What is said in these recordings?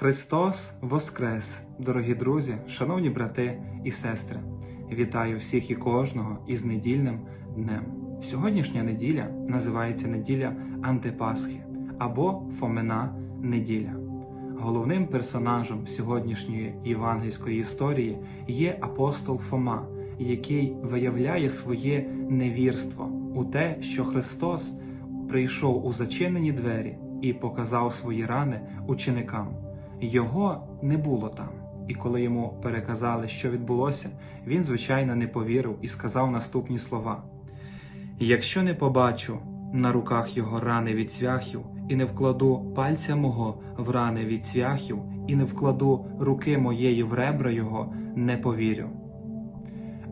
Христос Воскрес! Дорогі друзі, шановні брати і сестри, вітаю всіх і кожного із недільним днем. Сьогоднішня неділя називається неділя Антипасхи або Фомина неділя. Головним персонажем сьогоднішньої євангельської історії є апостол Фома, який виявляє своє невірство у те, що Христос прийшов у зачинені двері і показав свої рани ученикам. Його не було там. І коли йому переказали, що відбулося, він, звичайно, не повірив і сказав наступні слова: Якщо не побачу на руках його рани від цвяхів, і не вкладу пальця мого в рани від цвяхів, і не вкладу руки моєї в ребра його, не повірю.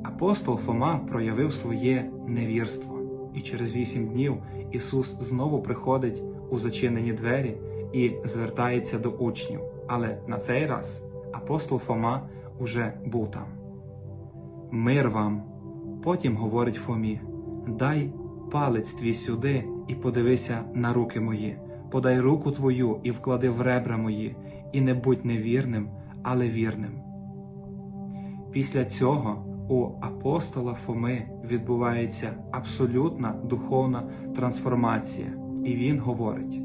Апостол Фома проявив своє невірство, і через вісім днів Ісус знову приходить у зачинені двері і звертається до учнів. Але на цей раз апостол Фома уже був там. Мир вам. Потім говорить Фомі: Дай палець твій сюди і подивися на руки мої, подай руку твою і вклади в ребра мої, і не будь невірним, але вірним. Після цього у апостола Фоми відбувається абсолютна духовна трансформація, і він говорить: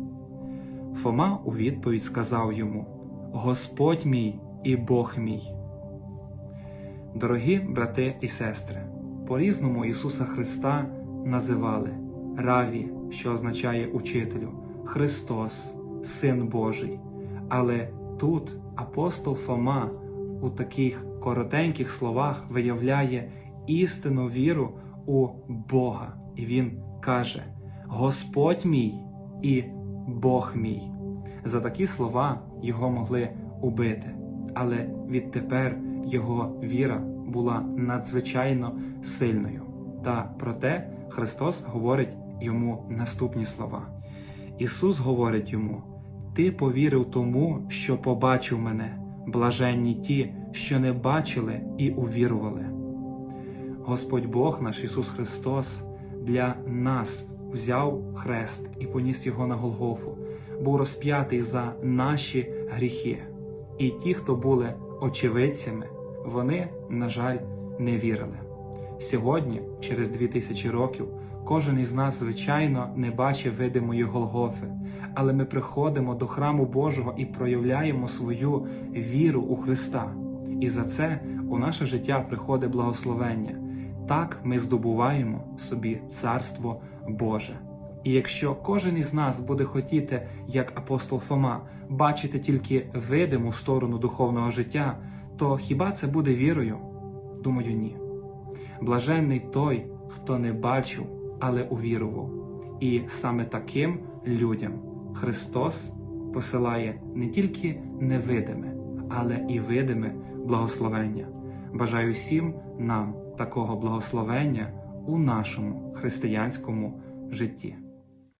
Фома у відповідь сказав йому: Господь мій і Бог мій. Дорогі брати і сестри, по-різному Ісуса Христа називали Раві, що означає учителю, Христос, Син Божий. Але тут апостол Фома у таких коротеньких словах виявляє істинну віру у Бога. І він каже: Господь мій і Бог мій. За такі слова його могли убити, але відтепер його віра була надзвичайно сильною. Та проте Христос говорить йому наступні слова. Ісус говорить йому: Ти повірив тому, що побачив мене, блаженні ті, що не бачили і увірували. Господь Бог наш Ісус Христос для нас взяв хрест і поніс його на Голгофу, був розп'ятий за наші гріхи. І ті, хто були очевидцями, вони, на жаль, не вірили. Сьогодні, через дві тисячі років, кожен із нас, звичайно, не бачив видимої Голгофи, але ми приходимо до храму Божого і проявляємо свою віру у Христа. І за це у наше життя приходить благословення. Так ми здобуваємо собі Царство Боже. І якщо кожен із нас буде хотіти, як апостол Фома, бачити тільки видиму сторону духовного життя, то хіба це буде вірою? Думаю, ні. Блаженний той, хто не бачив, але увірував. І саме таким людям Христос посилає не тільки невидиме, але і видиме благословення. Бажаю всім нам такого благословення у нашому християнському житті.